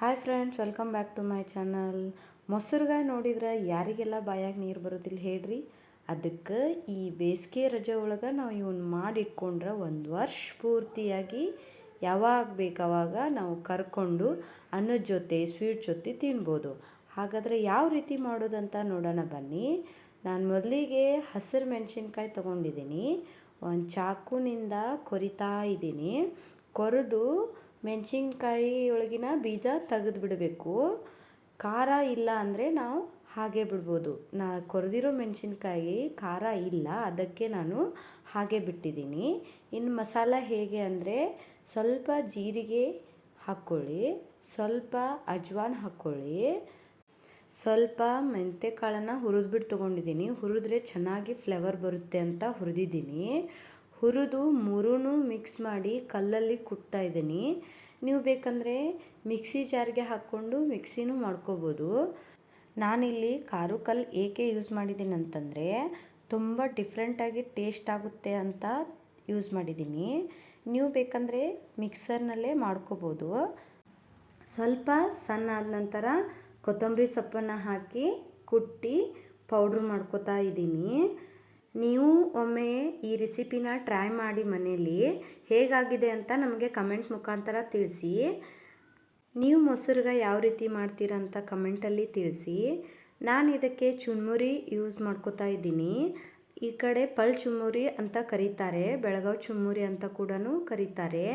Hi friends welcome back to my channel ಮೊಸರುಗಾಯಿ ನೋಡಿದ್ರೆ ಯಾರಿಗೆಲ್ಲ ಬಾಯಾಗಿ ನೀರು ಬರೋದಿಲ್ಲ ಹೇಳ್ರಿ? ಅದಕ್ಕೆ ಈ ಬೇಸಿಗೆ ರಜೆ ಒಳಗೆ ನಾವು ಇವನ್ನ ಮಾಡಿಟ್ಕೊಂಡ್ರೆ ಒಂದು ವರ್ಷ ಪೂರ್ತಿಯಾಗಿ ಯಾವಾಗ ಬೇಕಾವಾಗ ನಾವು ಕರ್ಕೊಂಡು ಅನ್ನದ ಜೊತೆ ಸ್ವೀಟ್ ಜೊತೆ ತಿನ್ಬೋದು. ಹಾಗಾದರೆ ಯಾವ ರೀತಿ ಮಾಡೋದಂತ ನೋಡೋಣ ಬನ್ನಿ. ನಾನು ಮೊದಲಿಗೆ ಹಸಿರು ಮೆಣಸಿನ್ಕಾಯಿ ತೊಗೊಂಡಿದ್ದೀನಿ ಒಂದು ಚಾಕುನಿಂದ ಕೊರಿತಾ ಇದ್ದೀನಿ ಕೊರೆದು ಮೆಣಸಿನ್ಕಾಯಿ ಒಳಗಿನ ಬೀಜ ತೆಗೆದು ಬಿಡಬೇಕು ಖಾರ ಇಲ್ಲ ಅಂದರೆ ನಾವು ಹಾಗೆ ಬಿಡ್ಬೋದು. ನಾ ಕೊರೆದಿರೋ ಮೆಣಸಿನ್ಕಾಯಿ ಖಾರ ಇಲ್ಲ, ಅದಕ್ಕೆ ನಾನು ಹಾಗೆ ಬಿಟ್ಟಿದ್ದೀನಿ. ಇನ್ನು ಮಸಾಲ ಹೇಗೆ ಅಂದರೆ ಸ್ವಲ್ಪ ಜೀರಿಗೆ ಹಾಕ್ಕೊಳ್ಳಿ, ಸ್ವಲ್ಪ ಅಜ್ವಾನ್ ಹಾಕ್ಕೊಳ್ಳಿ. ಸ್ವಲ್ಪ ಮೆಂತೆ ಕಾಳನ್ನು ಹುರಿದ್ಬಿಟ್ಟು ತೊಗೊಂಡಿದ್ದೀನಿ. ಹುರಿದ್ರೆ ಚೆನ್ನಾಗಿ ಫ್ಲೇವರ್ ಬರುತ್ತೆ ಅಂತ ಹುರಿದಿದ್ದೀನಿ. ಹುರಿದು ಮೂರೂ ಮಿಕ್ಸ್ ಮಾಡಿ ಕಲ್ಲಲ್ಲಿ ಕುಟ್ತಾ ಇದ್ದೀನಿ. ನೀವು ಬೇಕಂದರೆ ಮಿಕ್ಸಿ ಜಾರ್ಗೆ ಹಾಕ್ಕೊಂಡು ಮಿಕ್ಸಿನೂ ಮಾಡ್ಕೋಬೋದು. ನಾನಿಲ್ಲಿ ಖಾರು ಕಲ್ಲು ಏಕೆ ಯೂಸ್ ಮಾಡಿದ್ದೀನಿ ಅಂತಂದರೆ ತುಂಬ ಡಿಫ್ರೆಂಟಾಗಿ ಟೇಸ್ಟ್ ಆಗುತ್ತೆ ಅಂತ ಯೂಸ್ ಮಾಡಿದ್ದೀನಿ. ನೀವು ಬೇಕಂದರೆ ಮಿಕ್ಸರ್ನಲ್ಲೇ ಮಾಡ್ಕೋಬೋದು. ಸ್ವಲ್ಪ ಸಣ್ಣ ಆದ ನಂತರ ಕೊತ್ತಂಬರಿ ಸೊಪ್ಪನ್ನು ಹಾಕಿ ಕುಟ್ಟಿ ಪೌಡ್ರ್ ಮಾಡ್ಕೋತಾ ಇದ್ದೀನಿ. ನೀವು ಒಮ್ಮೆ ಈ ರೆಸಿಪಿನ ಟ್ರೈ ಮಾಡಿ ಮನೆಯಲ್ಲಿ ಹೇಗಾಗಿದೆ ಅಂತ ನಮಗೆ ಕಮೆಂಟ್ ಮುಖಾಂತರ ತಿಳಿಸಿ. ನೀವು ಮೊಸರುಗ ಯಾವ ರೀತಿ ಮಾಡ್ತೀರಂತ ಕಮೆಂಟಲ್ಲಿ ತಿಳಿಸಿ. ನಾನು ಇದಕ್ಕೆ ಚುಣ್ಮುರಿ ಯೂಸ್ ಮಾಡ್ಕೋತಾ ಇದ್ದೀನಿ. ಈ ಕಡೆ ಪಲ್ ಚುಮ್ಮುರಿ ಅಂತ ಕರೀತಾರೆ, ಬೆಳಗಾವ್ ಚುಮ್ಮುರಿ ಅಂತ ಕೂಡ ಕರೀತಾರೆ.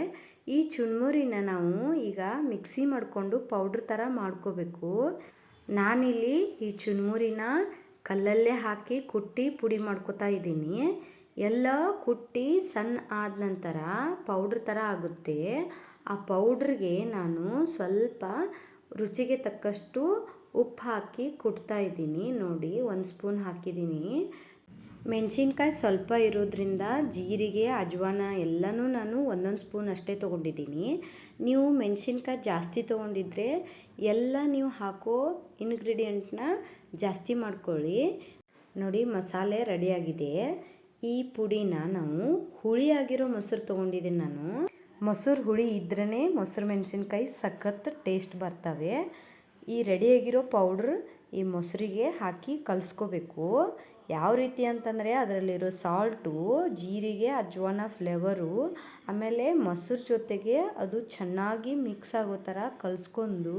ಈ ಚುಣ್ಮುರಿನ ನಾವು ಈಗ ಮಿಕ್ಸಿ ಮಾಡಿಕೊಂಡು ಪೌಡ್ರ್ ಥರ ಮಾಡ್ಕೋಬೇಕು. ನಾನಿಲ್ಲಿ ಈ ಚುನ್ಮುರಿನ ಕಲ್ಲಲ್ಲೇ ಹಾಕಿ ಕುಟ್ಟಿ ಪುಡಿ ಮಾಡ್ಕೋತಾ ಇದ್ದೀನಿ. ಎಲ್ಲ ಕುಟ್ಟಿ ಸಣ್ಣ ಆದ ನಂತರ ಪೌಡ್ರ್ ಥರ ಆಗುತ್ತೆ. ಆ ಪೌಡ್ರಿಗೆ ನಾನು ಸ್ವಲ್ಪ ರುಚಿಗೆ ತಕ್ಕಷ್ಟು ಉಪ್ಪು ಹಾಕಿ ಕುಟ್ತಾ ಇದ್ದೀನಿ. ನೋಡಿ, ಒಂದು ಸ್ಪೂನ್ ಹಾಕಿದ್ದೀನಿ. ಮೆಣಸಿನ್ಕಾಯಿ ಸ್ವಲ್ಪ ಇರೋದ್ರಿಂದ ಜೀರಿಗೆ, ಅಜ್ವಾನ ಎಲ್ಲನೂ ನಾನು ಒಂದೊಂದು ಸ್ಪೂನ್ ಅಷ್ಟೇ ತೊಗೊಂಡಿದ್ದೀನಿ. ನೀವು ಮೆಣಸಿನ್ಕಾಯಿ ಜಾಸ್ತಿ ತೊಗೊಂಡಿದ್ರೆ ಎಲ್ಲ ನೀವು ಹಾಕೋ ಇಂಗ್ರೀಡಿಯೆಂಟ್ನ ಜಾಸ್ತಿ ಮಾಡ್ಕೊಳ್ಳಿ. ನೋಡಿ, ಮಸಾಲೆ ರೆಡಿಯಾಗಿದೆ ಈ ಪುಡಿನ ನಾವು ಹುಳಿಯಾಗಿರೋ ಮೊಸರು ತೊಗೊಂಡಿದ್ದೀನಿ ನಾನು. ಮೊಸರು ಹುಳಿ ಇದ್ರೇ ಮೊಸರು ಮೆಣಸಿನ್ಕಾಯಿ ಸಖತ್ ಟೇಸ್ಟ್ ಬರ್ತವೆ. ಈ ರೆಡಿಯಾಗಿರೋ ಪೌಡ್ರ್ ಈ ಮೊಸರಿಗೆ ಹಾಕಿ ಕಲಿಸ್ಕೋಬೇಕು. ಯಾವ ರೀತಿ ಅಂತಂದರೆ ಅದರಲ್ಲಿರೋ ಸಾಲ್ಟು, ಜೀರಿಗೆ, ಅಜ್ವಾನ, ಫ್ಲೇವರು, ಆಮೇಲೆ ಮೊಸರು ಜೊತೆಗೆ ಅದು ಚೆನ್ನಾಗಿ ಮಿಕ್ಸ್ ಆಗೋ ಥರ ಕಲಿಸ್ಕೊಂಡು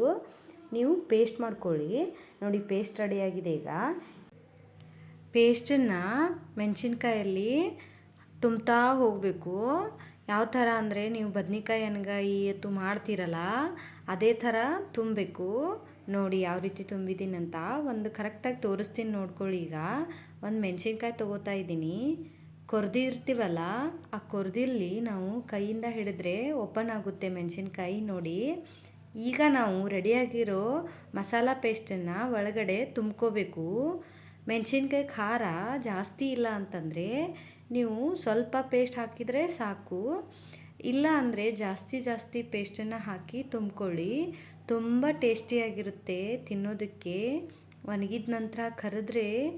ನೀವು ಪೇಸ್ಟ್ ಮಾಡ್ಕೊಳ್ಳಿ. ನೋಡಿ, ಪೇಸ್ಟ್ ರೆಡಿಯಾಗಿದೆ ಈಗ. ಪೇಸ್ಟನ್ನು ಮೆಣಸಿನ್ಕಾಯಲ್ಲಿ ತುಂಬ್ತಾ ಹೋಗಬೇಕು. ಯಾವ ಥರ ಅಂದರೆ ನೀವು ಬದ್ನಿಕಾಯಿ ಎಣ್ಗಾಯಿ ಎತ್ತು ಮಾಡ್ತೀರಲ್ಲ, ಅದೇ ಥರ ತುಂಬಬೇಕು. ನೋಡಿ ಯಾವ ರೀತಿ ತುಂಬಿದ್ದೀನಿ ಅಂತ ಒಂದು ಕರೆಕ್ಟಾಗಿ ತೋರಿಸ್ತೀನಿ ನೋಡ್ಕೊಳ್ಳಿ ಈಗ. ಒಂದು ಮೆಣಸಿನ್ಕಾಯಿ ತೊಗೋತಾ ಇದ್ದೀನಿ. ಕೊರ್ದಿರ್ತೀವಲ್ಲ, ಆ ಕೊರ್ದಿಲ್ಲಿ ನಾವು ಕೈಯಿಂದ ಹಿಡಿದ್ರೆ ಓಪನ್ ಆಗುತ್ತೆ ಮೆಣಸಿನ್ಕಾಯಿ ನೋಡಿ. ಈಗ ನಾವು ರೆಡಿಯಾಗಿರೋ ಮಸಾಲ ಪೇಸ್ಟನ್ನು ಒಳಗಡೆ ತುಂಬ್ಕೋಬೇಕು. ಮೆಣಸಿನ್ಕಾಯಿ ಖಾರ ಜಾಸ್ತಿ ಇಲ್ಲ ಅಂತಂದರೆ ನೀವು ಸ್ವಲ್ಪ ಪೇಸ್ಟ್ ಹಾಕಿದರೆ ಸಾಕು. ಇಲ್ಲ ಅಂದರೆ ಜಾಸ್ತಿ ಜಾಸ್ತಿ ಪೇಸ್ಟನ್ನು ಹಾಕಿ ತುಂಬ್ಕೊಳ್ಳಿ. ತುಂಬ ಟೇಸ್ಟಿಯಾಗಿರುತ್ತೆ ತಿನ್ನೋದಕ್ಕೆ. ಒಣಗಿದ ನಂತರ ಕರೆದ್ರೆ,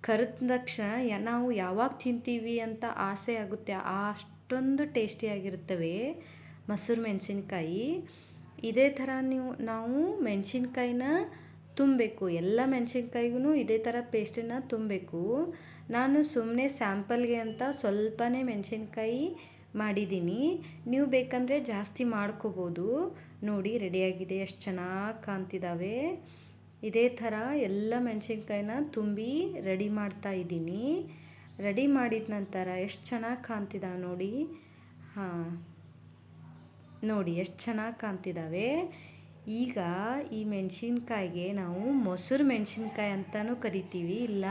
ಕರೆದ ತಕ್ಷಣ ನಾವು ಯಾವಾಗ ತಿಂತೀವಿ ಅಂತ ಆಸೆ ಆಗುತ್ತೆ ಅಷ್ಟೊಂದು ಟೇಸ್ಟಿಯಾಗಿರುತ್ತವೆ. ಮೊಸರು ಮೆಣಸಿನ್ಕಾಯಿ. ಇದೇ ಥರ ನೀವು, ನಾವು ಮೆಣಸಿನ್ಕಾಯಿನ ತುಂಬಬೇಕು. ಎಲ್ಲ ಮೆಣಸಿನ್ಕಾಯಿಗೂ ಇದೇ ಥರ ಪೇಸ್ಟನ್ನು ತುಂಬಬೇಕು. ನಾನು ಸುಮ್ಮನೆ ಸ್ಯಾಂಪಲ್ಗೆ ಅಂತ ಸ್ವಲ್ಪನೇ ಮೆಣಸಿನ್ಕಾಯಿ ಮಾಡಿದ್ದೀನಿ. ನೀವು ಬೇಕಂದರೆ ಜಾಸ್ತಿ ಮಾಡ್ಕೋಬೋದು. ನೋಡಿ, ರೆಡಿಯಾಗಿದೆ. ಎಷ್ಟು ಚೆನ್ನಾಗಿ ಕಾಣ್ತಿದ್ದಾವೆ ಇದೇ ಥರ ಎಲ್ಲ ಮೆಣಸಿನ್ಕಾಯಿನ ತುಂಬಿ ರೆಡಿ ಮಾಡ್ತಾ ಇದ್ದೀನಿ. ರೆಡಿ ಮಾಡಿದ ನಂತರ ಎಷ್ಟು ಚೆನ್ನಾಗಿ ಕಾಣ್ತಿದ್ದಾವೆ ನೋಡಿ. ಹಾಂ, ನೋಡಿ, ಎಷ್ಟು ಚೆನ್ನಾಗಿ ಕಾಣ್ತಿದ್ದಾವೆ ಈಗ ಈ ಮೆಣಸಿನ್ಕಾಯಿಗೆ ನಾವು ಮೊಸರು ಮೆಣಸಿನ್ಕಾಯಿ ಅಂತಲೂ ಕರಿತೀವಿ, ಇಲ್ಲ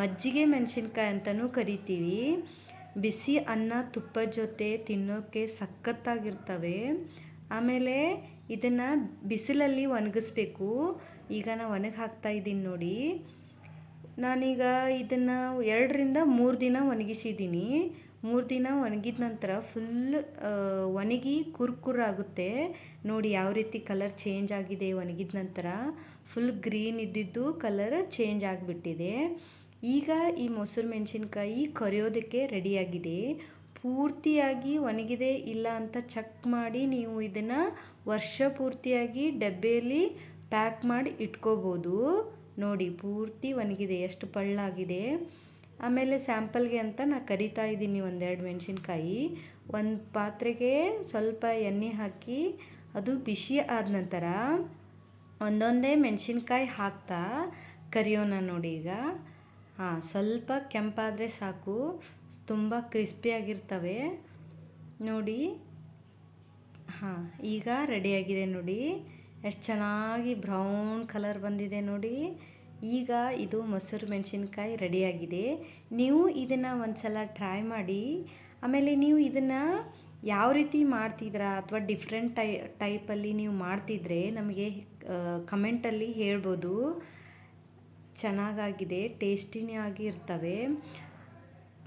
ಮಜ್ಜಿಗೆ ಮೆಣಸಿನ್ಕಾಯಿ ಅಂತಲೂ ಕರಿತೀವಿ. ಬಿಸಿ ಅನ್ನ ತುಪ್ಪದ ಜೊತೆ ತಿನ್ನೋಕ್ಕೆ ಸಖತ್ತಾಗಿರ್ತವೆ. ಆಮೇಲೆ ಇದನ್ನು ಬಿಸಿಲಲ್ಲಿ ಒಣಗಿಸ್ಬೇಕು. ಈಗ ನಾನು ಒಣಗಿ ಹಾಕ್ತಾ ಇದ್ದೀನಿ ನೋಡಿ. ನಾನೀಗ ಇದನ್ನು ಎರಡರಿಂದ ಮೂರು ದಿನ ಒಣಗಿಸಿದ್ದೀನಿ. ಮೂರು ದಿನ ಒಣಗಿದ ನಂತರ ಫುಲ್ ಒಣಗಿ ಕುರ್ಕುರಾಗುತ್ತೆ ನೋಡಿ ಯಾವ ರೀತಿ ಕಲರ್ ಚೇಂಜ್ ಆಗಿದೆ ಒಣಗಿದ ನಂತರ. ಫುಲ್ ಗ್ರೀನ್ ಇದ್ದಿದ್ದು ಕಲರ್ ಚೇಂಜ್ ಆಗಿಬಿಟ್ಟಿದೆ. ಈಗ ಈ ಮೊಸರು ಮೆಣಸಿನ್ಕಾಯಿ ಕರಿಯೋದಕ್ಕೆ ರೆಡಿಯಾಗಿದೆ. ಪೂರ್ತಿಯಾಗಿ ಒಣಗಿದೆ ಇಲ್ಲ ಅಂತ ಚೆಕ್ ಮಾಡಿ ನೀವು ಇದನ್ನು ವರ್ಷ ಪೂರ್ತಿಯಾಗಿ ಡಬ್ಬೆಯಲ್ಲಿ ಪ್ಯಾಕ್ ಮಾಡಿ ಇಟ್ಕೋಬೋದು. ನೋಡಿ ಪೂರ್ತಿ ಒಣಗಿದೆ, ಎಷ್ಟು ಪಳ್ಳಾಗಿದೆ. ಆಮೇಲೆ ಸ್ಯಾಂಪಲ್ಗೆ ಅಂತ ನಾನು ಕರಿತಾ ಇದ್ದೀನಿ ಒಂದೆರಡು ಮೆಣಸಿನ್ಕಾಯಿ. ಒಂದು ಪಾತ್ರೆಗೆ ಸ್ವಲ್ಪ ಎಣ್ಣೆ ಹಾಕಿ ಅದು ಬಿಸಿ ಆದ ನಂತರ ಒಂದೊಂದೇ ಮೆಣಸಿನ್ಕಾಯಿ ಹಾಕ್ತಾ ಕರಿಯೋಣ ನೋಡಿ ಈಗ. ಹಾಂ, ಸ್ವಲ್ಪ ಕೆಂಪಾದರೆ ಸಾಕು. ತುಂಬ ಕ್ರಿಸ್ಪಿಯಾಗಿರ್ತವೆ ನೋಡಿ. ಹಾಂ, ಈಗ ರೆಡಿಯಾಗಿದೆ ನೋಡಿ. ಎಷ್ಟು ಚೆನ್ನಾಗಿ ಬ್ರೌನ್ ಕಲರ್ ಬಂದಿದೆ ನೋಡಿ. ಈಗ ಇದು ಮೊಸರು ಮೆಣಸಿನ್ಕಾಯಿ ರೆಡಿಯಾಗಿದೆ ನೀವು ಇದನ್ನು ಒಂದು ಸಲ ಟ್ರೈ ಮಾಡಿ. ಆಮೇಲೆ ನೀವು ಇದನ್ನು ಯಾವ ರೀತಿ ಮಾಡ್ತಿದ್ರಾ ಅಥವಾ ಡಿಫ್ರೆಂಟ್ ಟೈ ಟೈಪಲ್ಲಿ ನೀವು ಮಾಡ್ತಿದ್ರೆ ನಮಗೆ ಕಮೆಂಟಲ್ಲಿ ಹೇಳ್ಬೋದು. ಚೆನ್ನಾಗಾಗಿದೆ ಟೇಸ್ಟಿನೇ ಆಗಿ ಇರ್ತವೆ.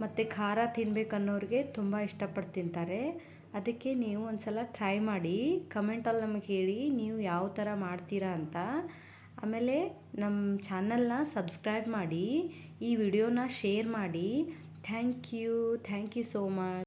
ಮತ್ತು ಖಾರ ತಿನ್ಬೇಕನ್ನೋರಿಗೆ ತುಂಬ ಇಷ್ಟಪಟ್ಟು ತಿಂತಾರೆ ಅದಕ್ಕೆ ನೀವು ಒಂದು ಸಲ ಟ್ರೈ ಮಾಡಿ ಕಮೆಂಟಲ್ಲಿ ನಮಗೆ ಹೇಳಿ ನೀವು ಯಾವ ಥರ ಮಾಡ್ತೀರಾ ಅಂತ. ಆಮೇಲೆ ನಮ್ಮ ಚಾನಲ್ನ ಸಬ್ಸ್ಕ್ರೈಬ್ ಮಾಡಿ, ಈ ವಿಡಿಯೋನ ಶೇರ್ ಮಾಡಿ. Thank you thank you so much